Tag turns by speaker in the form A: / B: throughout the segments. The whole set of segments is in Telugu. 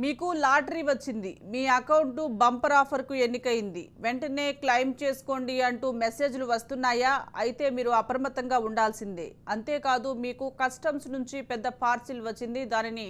A: మీకు లాటరీ వచ్చింది. మీ అకౌంట్ బంపర్ ఆఫర్కు ఎన్నికైంది. వెంటనే క్లెయిమ్ చేసుకోండి అంటూ మెసేజ్లు వస్తున్నాయా? అయితే మీరు అప్రమత్తంగా ఉండాల్సిందే. అంతేకాదు మీకు కస్టమ్స్ నుంచి పెద్ద పార్సిల్ వచ్చింది. దానిని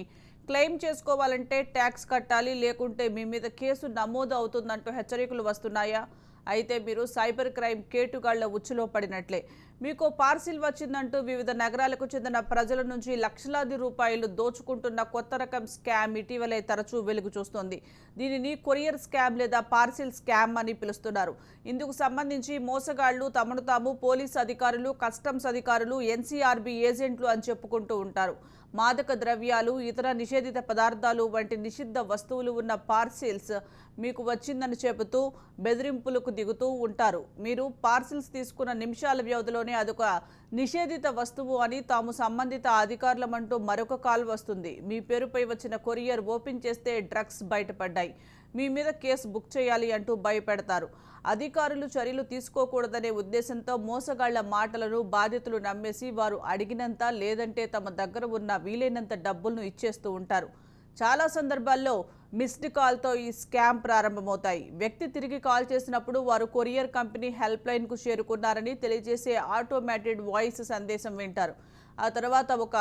A: క్లెయిమ్ చేసుకోవాలంటే ట్యాక్స్ కట్టాలి. లేకుంటే మీ మీద కేసు నమోదు అవుతుందంటూ హెచ్చరికలు వస్తున్నాయా? అయితే మీరు సైబర్ క్రైమ్ కేటుగాళ్ళ ఉచ్చులో పడినట్లే. మీకు పార్సిల్ వచ్చిందంటూ వివిధ నగరాలకు చెందిన ప్రజల నుంచి లక్షలాది రూపాయలు దోచుకుంటున్న కొత్త రకం స్కామ్ ఇటీవలే తరచూ వెలుగు చూస్తోంది. దీనిని కొరియర్ స్కామ్ లేదా పార్సిల్ స్కామ్ అని పిలుస్తున్నారు. ఇందుకు సంబంధించి మోసగాళ్ళు తమను తాము పోలీసు అధికారులు కస్టమ్స్ అధికారులు ఎన్సీఆర్బీ ఏజెంట్లు అని చెప్పుకుంటూ ఉంటారు. మాదక ద్రవ్యాలు ఇతర నిషేధిత పదార్థాలు వంటి నిషిద్ధ వస్తువులు ఉన్న పార్సిల్స్ మీకు వచ్చిందని చెబుతూ బెదిరింపులకు దిగుతూ ఉంటారు. మీరు పార్సిల్స్ తీసుకున్న నిమిషాల వ్యవధిలోనే అదొక నిషేధిత వస్తువు అని తాము సంబంధిత అధికారులమంటూ మరొక కాల్ వస్తుంది. మీ పేరుపై వచ్చిన కొరియర్ ఓపెన్ చేస్తే డ్రగ్స్ బయటపడ్డాయి. మీ మీద కేసు బుక్ చేయాలి అంటూ భయపెడతారు. అధికారులు చర్యలు తీసుకోకూడదనే ఉద్దేశంతో మోసగాళ్ళ మాటలను బాధితులు నమ్మేసి వారు అడిగినంత లేదంటే తమ దగ్గర ఉన్న వీలైనంత డబ్బులను ఇచ్చేస్తూ ఉంటారు. చాలా సందర్భాల్లో మిస్డ్ కాల్తో ఈ స్కామ్ ప్రారంభమవుతాయి. వ్యక్తి తిరిగి కాల్ చేసినప్పుడు వారు కొరియర్ కంపెనీ హెల్ప్ లైన్కు చేరుకున్నారని తెలియజేసే ఆటోమేటెడ్ వాయిస్ సందేశం వింటారు. ఆ తర్వాత ఒక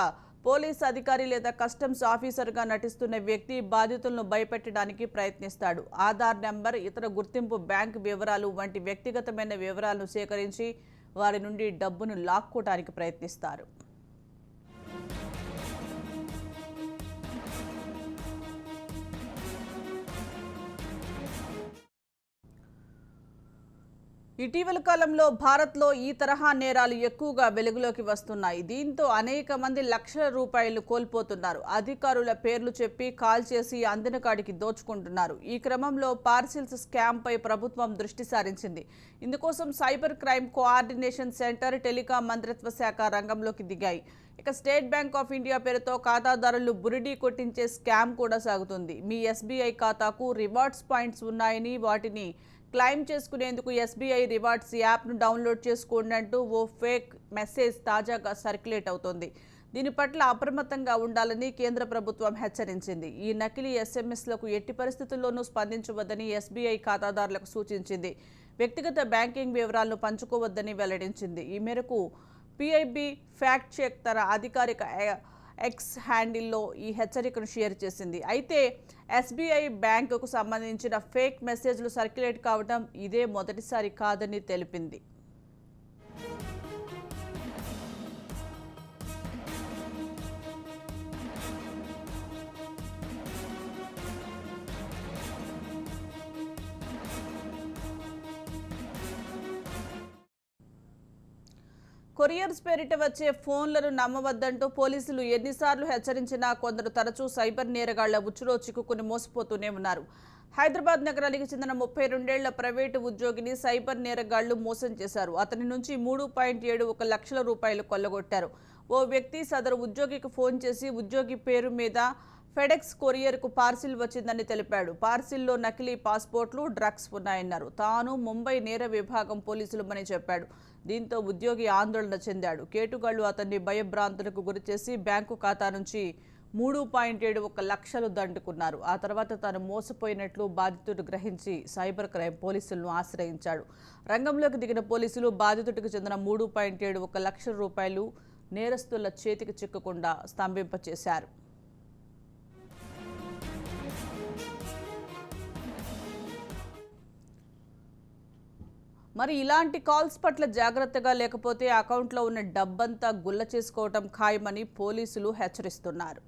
A: పోలీస్ అధికారి లేదా కస్టమ్స్ ఆఫీసర్గా నటిస్తున్న వ్యక్తి బాధితులను భయపెట్టడానికి ప్రయత్నిస్తాడు. ఆధార్ నెంబర్ ఇతర గుర్తింపు బ్యాంక్ వివరాలు వంటి వ్యక్తిగతమైన వివరాలను సేకరించి వారి నుండి డబ్బును లాక్కోవడానికి ప్రయత్నిస్తారు. ఇటీవల కాలంలో భారత్లో ఈ తరహా నేరాలు ఎక్కువగా వెలుగులోకి వస్తున్నాయి. దీంతో అనేక మంది లక్షల రూపాయలు కోల్పోతున్నారు. అధికారుల పేర్లు చెప్పి కాల్ చేసి అందిన కాడికి దోచుకుంటున్నారు. ఈ క్రమంలో పార్సిల్స్ స్కామ్పై ప్రభుత్వం దృష్టి సారించింది. ఇందుకోసం cyber crime coordination centre telecom మంత్రిత్వ శాఖ రంగంలోకి దిగాయి. ఇక స్టేట్ బ్యాంక్ ఆఫ్ ఇండియా పేరుతో ఖాతాదారులు బురిడీ కొట్టించే స్కామ్ కూడా సాగుతుంది. మీ ఎస్బీఐ ఖాతాకు రివార్డ్స్ పాయింట్స్ ఉన్నాయని వాటిని క్లెయిమ్ చేసుకునేందుకు ఎస్బీఐ రివార్డ్స్ యాప్ను డౌన్లోడ్ చేసుకోండి అంటూ ఓ ఫేక్ మెసేజ్ తాజాగా సర్క్యులేట్ అవుతోంది. దీని పట్ల అప్రమత్తంగా ఉండాలని కేంద్ర ప్రభుత్వం హెచ్చరించింది. ఈ నకిలీ ఎస్ఎంఎస్లకు ఎట్టి పరిస్థితుల్లోనూ స్పందించవద్దని ఎస్బీఐ ఖాతాదారులకు సూచించింది. వ్యక్తిగత బ్యాంకింగ్ వివరాలను పంచుకోవద్దని వెల్లడించింది. ఈ మేరకు పిఐబి ఫ్యాక్ట్ చెక్ తన అధికారిక ఎక్స్ హ్యాండిల్లో ఈ హెచ్చరికను షేర్ చేసింది. అయితే ఎస్బీఐ బ్యాంకుకు సంబంధించిన ఫేక్ మెసేజ్లు సర్క్యులేట్ కావడం ఇదే మొదటిసారి కాదని తెలిపింది. కొరియర్స్ పేరిట వచ్చే ఫోన్లను నమ్మవద్దంటూ పోలీసులు ఎన్నిసార్లు హెచ్చరించినా కొందరు తరచూ సైబర్ నేరగాళ్ళ ఉచ్చులో చిక్కుకుని మోసపోతూనే ఉన్నారు. హైదరాబాద్ నగరానికి చెందిన ముప్పై రెండేళ్ళ ప్రైవేటు ఉద్యోగిని సైబర్ నేరగాళ్ళు మోసం చేశారు. అతని నుంచి మూడు పాయింట్ ఏడు ఒక లక్షల రూపాయలు కొల్లగొట్టారు. ఓ వ్యక్తి సదరు ఉద్యోగికి ఫోన్ చేసి ఉద్యోగి పేరు మీద ఫెడెక్స్ కొరియర్కు పార్సిల్ వచ్చిందని తెలిపాడు. పార్సిల్లో నకిలీ పాస్పోర్ట్లు డ్రగ్స్ ఉన్నాయన్నారు. తాను ముంబై నేర విభాగం పోలీసులమని చెప్పాడు. దీంతో ఉద్యోగి ఆందోళన చెందాడు. కేటుగాళ్ళు అతన్ని భయభ్రాంతులకు గురిచేసి బ్యాంకు ఖాతా నుంచి మూడు పాయింట్ ఏడు ఒక లక్షలు దండుకున్నారు. ఆ తర్వాత తాను మోసపోయినట్లు బాధితుడు గ్రహించి సైబర్ క్రైమ్ పోలీసులను ఆశ్రయించాడు. రంగంలోకి దిగిన పోలీసులు బాధితుడికి చెందిన మూడు పాయింట్ ఏడు ఒక లక్షల రూపాయలు నేరస్తుల చేతికి చిక్కకుండా స్తంభింపచేశారు. మరి ఇలాంటి కాల్స్ పట్ల జాగ్రత్తగా లేకపోతే అకౌంట్లో ఉన్న డబ్బంతా గుల్ల చేసుకోవటం ఖాయమని పోలీసులు హెచ్చరిస్తున్నారు.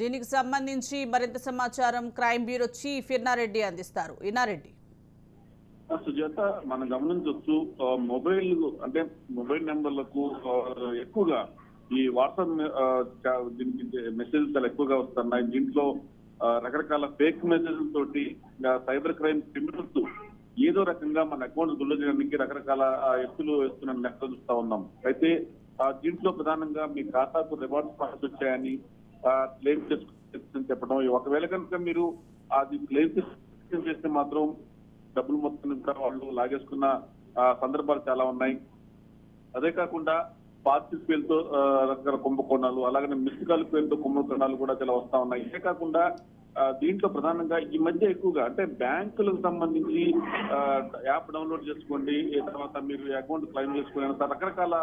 A: దీనికి సంబంధించి మరింత సమాచారం క్రైమ్ బ్యూరో చీఫ్ ఇన్నారెడ్డి అందిస్తారు. ఇన్నారెడ్డి.
B: సుజాత మనం గమనించవచ్చు మొబైల్ అంటే మొబైల్ నెంబర్లకు ఎక్కువగా ఈ వాట్సాప్ దీనికి మెసేజ్ చాలా ఎక్కువగా వస్తున్నాయి. దీంట్లో రకరకాల ఫేక్ మెసేజ్ తోటి సైబర్ క్రైమ్ క్రిమినల్స్ ఏదో రకంగా మన అకౌంట్ గుల్ల చేయడానికి రకరకాల ఆ, ఎత్తులు వేస్తున్న లెక్కలు చూస్తా ఉన్నాం. అయితే ఆ, దీంట్లో ప్రధానంగా మీ ఖాతాకు రివార్డ్స్ పాయింట్స్ వచ్చాయని క్లెయిమ్ చేసుకుని చెప్పడం. ఒకవేళ కనుక మీరు అది క్లెయిమ్ చేస్తే మాత్రం డబ్బులు మొత్తం వాళ్ళు లాగేసుకున్న ఆ, సందర్భాలు చాలా ఉన్నాయి. అదే కాకుండా పార్టీ పేరుతో ఆ, రకరకాల కుంభకోణాలు అలాగే మిస్డ్ పేరుతో కుంభకోణాలు కూడా చాలా వస్తా ఉన్నాయి. ఇదే కాకుండా దీంట్లో ప్రధానంగా ఈ మధ్య ఎక్కువగా అంటే బ్యాంకులకు సంబంధించి యాప్ డౌన్లోడ్ చేసుకోండి తర్వాత మీరు అకౌంట్ క్లైమ్ చేసుకోండి అంత రకరకాల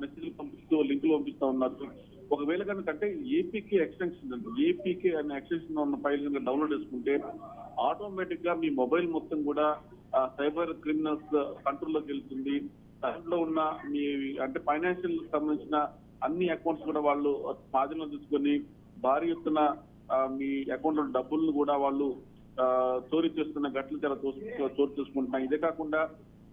B: మెసేజ్లు పంపిస్తూ లింకులు పంపిస్తూ ఉన్నారు. ఒకవేళ కనుక అంటే ఏపీకే ఎక్స్టెన్షన్ అండి. ఏపీకే అనే ఎక్స్టెన్షన్ ఉన్న ఫైల్ కనుక డౌన్లోడ్ చేసుకుంటే ఆటోమేటిక్గా మీ మొబైల్ మొత్తం కూడా సైబర్ క్రిమినల్స్ కంట్రోల్లోకి వెళ్తుంది. దాంట్లో ఉన్న మీ అంటే ఫైనాన్షియల్ సంబంధించిన అన్ని అకౌంట్స్ కూడా వాళ్ళు స్వాధీనంలో తీసుకొని భారీ ఎత్తున మీ అకౌంట్లో డబ్బులను కూడా వాళ్ళు చోరీ చేస్తున్న ఘటనలు చాలా చోటు చోటు చేసుకుంటున్నాయి. ఇదే కాకుండా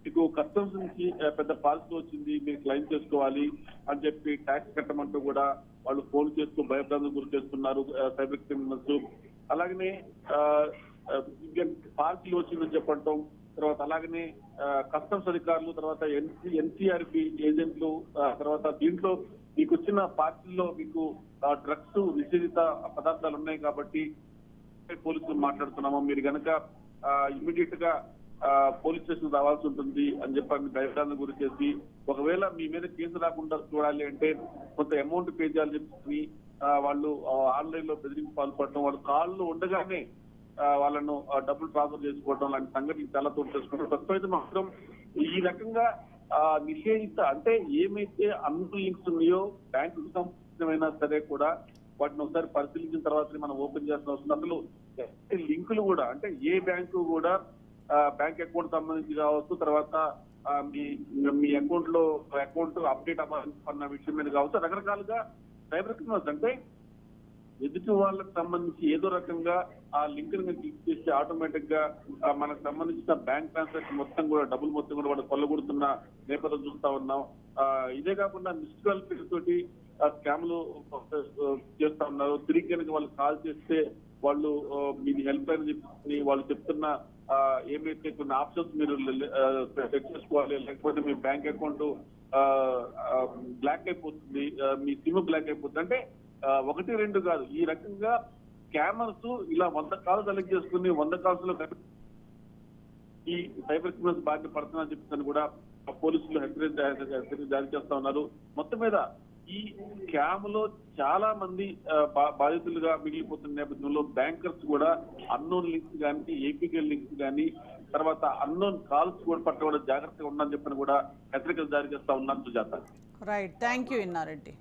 B: మీకు కస్టమ్స్ నుంచి పెద్ద పాలసీ వచ్చింది మీరు క్లెయిమ్ చేసుకోవాలి అని చెప్పి ట్యాక్స్ కట్టమంటూ కూడా వాళ్ళు ఫోన్ చేస్తూ భయప్రాంతం గురి చేస్తున్నారు సైబర్ క్రిమినల్స్ అలాగనే పాలసీలు వచ్చిందని చెప్పడం తర్వాత అలాగనే కస్టమ్స్ అధికారులు తర్వాత ఎన్సీ ఎన్సీఆర్పి ఏజెంట్లు తర్వాత దీంట్లో మీకు వచ్చిన పార్టీల్లో మీకు డ్రగ్స్ నిషేధిత పదార్థాలు ఉన్నాయి కాబట్టి పోలీసులు మాట్లాడుతున్నాము. మీరు గనక ఇమీడియట్గా ఆ, పోలీస్ స్టేషన్ రావాల్సి ఉంటుంది అని చెప్పి భయభ్రాంతి గురి చేసి ఒకవేళ మీ మీద కేసు రాకుండా చూడాలి అంటే కొంత అమౌంట్ పే చేయాలని చెప్పి వాళ్ళు ఆన్లైన్లో బెదిరింపు పాల్పడటం వాళ్ళు కాళ్ళు ఉండగానే వాళ్ళను డబ్బులు ట్రాన్స్ఫర్ చేసుకోవడం లాంటి సంఘటనలు చాలా చోటు చేసుకుంటారు. ప్రస్తుతం అయితే మాత్రం ఈ రకంగా నిషేధిత అంటే ఏమైతే అన్ని లింక్స్ ఉన్నాయో బ్యాంకు సంబంధించిన సరే కూడా వాటిని ఒకసారి పరిశీలించిన తర్వాత మనం ఓపెన్ చేసిన అవసరం అసలు లింకులు కూడా అంటే ఏ బ్యాంకు కూడా బ్యాంక్ అకౌంట్ సంబంధించి కావచ్చు తర్వాత మీ మీ అకౌంట్లో అకౌంట్ అప్డేట్ అవ్వాలన్న విషయం మీద కావచ్చు రకరకాలుగా సైబర్ క్రిమినల్స్ అంటే ఎదుటి వాళ్ళకి సంబంధించి ఏదో రకంగా ఆ లింక్ని క్లిక్ చేస్తే ఆటోమేటిక్గా మనకు సంబంధించిన బ్యాంక్ ట్రాన్సాక్షన్ మొత్తం కూడా డబ్బులు మొత్తం కూడా వాళ్ళు కొల్లగొడుతున్న నేపథ్యం చూస్తా ఉన్నాం. ఇదే కాకుండా మిస్డ్ కాల్ తోటి స్కామ్లు చేస్తా ఉన్నారు. తిరిగి కనుక వాళ్ళు కాల్ చేస్తే వాళ్ళు మీది హెల్ప్ లైన్ చెప్పి వాళ్ళు చెప్తున్న ఏమైతే కొన్ని ఆప్షన్స్ మీరు సెట్ చేసుకోవాలి లేకపోతే మీ బ్యాంక్ అకౌంట్ బ్లాక్ అయిపోతుంది మీ సిమ్ బ్లాక్ అయిపోతుంది. అంటే ఒకటి రెండు కాదు. ఈ రకంగా స్కామర్స్ ఇలా వంద కాల్స్ సెలెక్ట్ చేసుకుని వంద కాల్స్లో ఈ సైబర్ క్రిమినల్స్ బాధ్యత పడుతుందని చెప్పి కూడా పోలీసులు హెచ్చరిక జారీ చేస్తా ఉన్నారు. మొత్తం మీద ఈ స్కామ్లో చాలా మంది బాధితులుగా మిగిలిపోతున్న నేపథ్యంలో బ్యాంకర్స్ కూడా అన్నోన్ లింక్స్ కానీ ఏపీకే లింక్స్ కానీ తర్వాత అన్నోన్ కాల్స్ కూడా పట్టుకోవడం జాగ్రత్తగా ఉందని చెప్పని కూడా హెచ్చరికలు జారీ చేస్తా ఉన్నారు Sujatha.
A: Right thank you Innareddy